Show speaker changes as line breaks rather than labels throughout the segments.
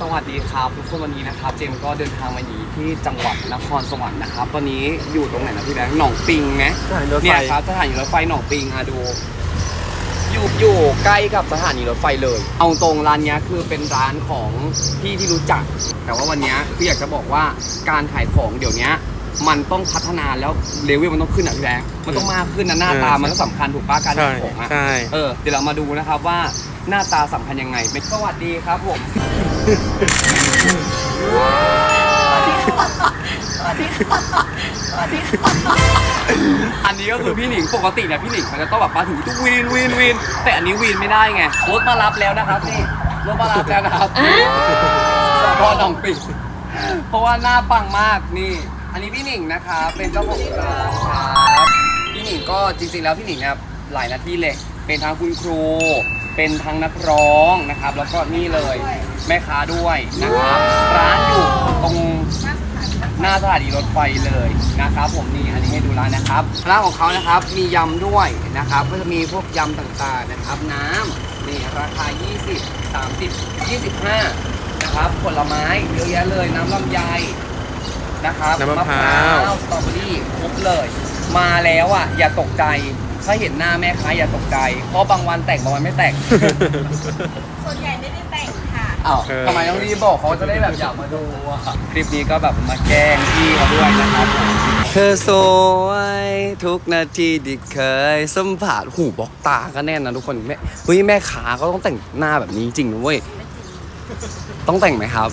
สวัสดีครับทุกคนวันนี้นะครับ เจมส์ก็เดินทางมาอยู่ที่จังหวัดนครสวรรค์นะครับตอนนี้อยู่ตรงไหนนะพี่แบงค์หนองปิงไหม
สถานีรถไฟ
เนี่ยครับสถานีรถไฟหนองปิงอะดู อยู่อยู่ใกล้กับสถานีรถไฟเลย เอาตรงร้านเนี้ยคือเป็นร้านของพี่ที่รู้จัก แต่ว่าวันเนี้ยคืออยากจะบอกว่าการขายของเดี๋ยวเนี้ย มันต้องพัฒนาแล้วเลเวลมันต้องขึ้นอะพี่แบงค์มันต้องมากขึ้นนะหน้าตามันก็สำคัญถูกปะการ
ใช่
ขายของอะ
ใช่
เออเดี๋ยวเรามาดูนะครับว่าหน้าตาสำคัญยังไงเป็นสวัสดีครับผมอันนี้ก็คือพี่หนิงปกติเนี่ยพี่หนิงเขาจะต้องแบบมาถึงทุกวีนวีนวีนแต่อันนี้วีนไม่ได้ไงรถมารับแล้วนะครับนี่รถมารับแล้วนะครับสพหนองปิงเพราะว่าหน้าปังมากนี่ อันนี้พี่หนิงนะคะเป็นเจ้าของร้านครับพี่หนิงก็จริงๆแล้วพี่หนิงเนี่ยหลายหน้าที่เลย เป็นทั้งคุณครู เป็นทั้งนักร้องนะครับ แล้วก็นี่เลยแม่ค้าด้วยนะครับร้านอยู่ตรงหน้าสถานีรถไฟเลยนะครับผมนี่อันนี้ให้ดูร้านนะครับร้านของเขานะครับมียำด้วยนะครับ ก็จะมีพวกยำต่างๆนะครับน้ำนี่ราคา 20 30 25นะครับผลไม้เยอะแยะเลยน้ำลำไย นะครับ
น้ำมะพร้าว
สตรอเบอรี่ครบเลย มาแล้วอะ อย่าตกใจ ถ้าเห็นหน้าแม่ค้าอย่าตกใจ เพราะบางวันแต่งบางวันไม่แต่ง
ส่วนใหญ่ไม่ได้แต่งค่ะ
อ้าว
เออ
ทำไมต้องรีบบอกเขาจะได้แบบอยากมาดูอะคลิปนี้ก็แบบมาแกล้งพี่เขาด้วยนะครับ เธอสวยทุกนาทีที่เคยสัมผัสหูบอกตาก็แน่นนะทุกคนแม่เฮ้ยแม่ขาเขาต้องแต่งหน้าแบบนี้จริงนะเว้ย ต้องแต่งไหมครับ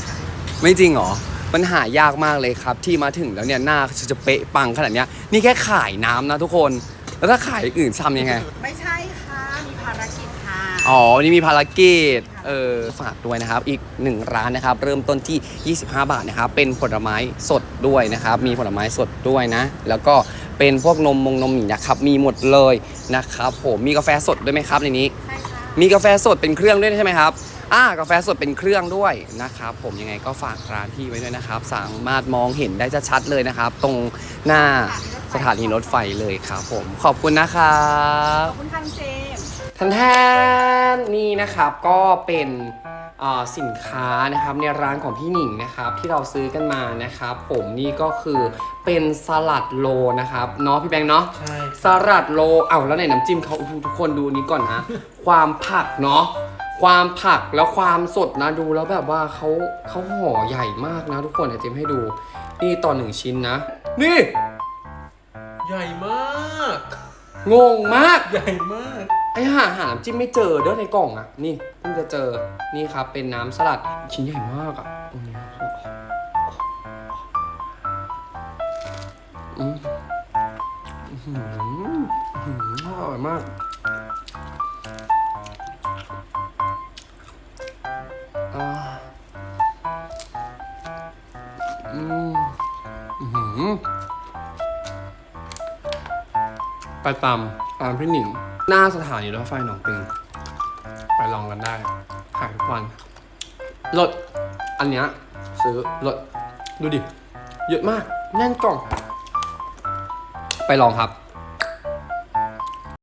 ไม่จริงเหรอ มันหายากมากเลยครับ ที่มาถึงแล้วเนี่ยหน้าจะเป๊ะปังขนาดเนี้ยนี่แค่ขายน้ำนะทุกคน แล้วถ้าขายอย่างอื่นทำยังไง
ไม่ใช่ค่ะ มีภารกิจค่ะ
อ๋อ นี่มีภารกิจ เออ ฝากด้วยนะครับ อีกหนึ่งร้านนะครับ เริ่มต้นที่ 25 บาทนะครับ เป็นผลไม้สดด้วยนะครับ มีผลไม้สดด้วยนะ แล้วก็เป็นพวกนมมงนมหมี่นะครับ มีหมดเลยนะครับ ผม มีกาแฟสดด้วยไหมครับในนี้
ใช่ค่ะ
มีกาแฟสดเป็นเครื่องด้วยใช่ไหมครับ อ่ากาแฟสดเป็นเครื่องด้วยนะครับผมยังไงก็ฝากร้านพี่ไว้ด้วยนะครับ สามารถมองเห็นได้ชัดๆเลยนะครับ ตรงหน้าสถานีรถไฟเลยครับผมขอบคุณนะครับ
ขอบคุณค่ะคุณเจมส์
ทันแทนนี่นะครับก็เป็นเอ่อสินค้านะครับในร้านของพี่หนิงนะครับที่เราซื้อกันมานะครับผมนี่ก็คือเป็นสลัดโลนะครับเนาะพี่แบงค์เนาะ
ใช่
สลัดโลเอ้าแล้วไหนน้ำจิ้มเขาทุกคนดูนี้ก่อนนะ ความผักเนาะ ความผักแล้วความสดนะดูแล้วแบบว่าเขาเขาห่อใหญ่มากนะ ทุกคนเดี๋ยวเจมให้ดู นี่ต่อหนึ่งชิ้นนะ นี่
ใหญ่มาก
งงมาก
ใหญ่มาก
ไอ้หาหาน้ำจิ้มไม่เจอเด้อในกล่องอะนี่เพิ่งจะเจอนี่ครับ เป็นน้ำสลัดชิ้นใหญ่มากอะตรงนี้อืมอื้อหืออื้อหืออร่อยมาก อืมอื้อหือไปตามตามพี่หนิง หน้าสถานีรถไฟหนองปิง ไปลองกันได้ขายทุกวันรถอันเนี้ยซื้อรถดูดิ เยอะมาก แน่นกล่อง ไปลองครับ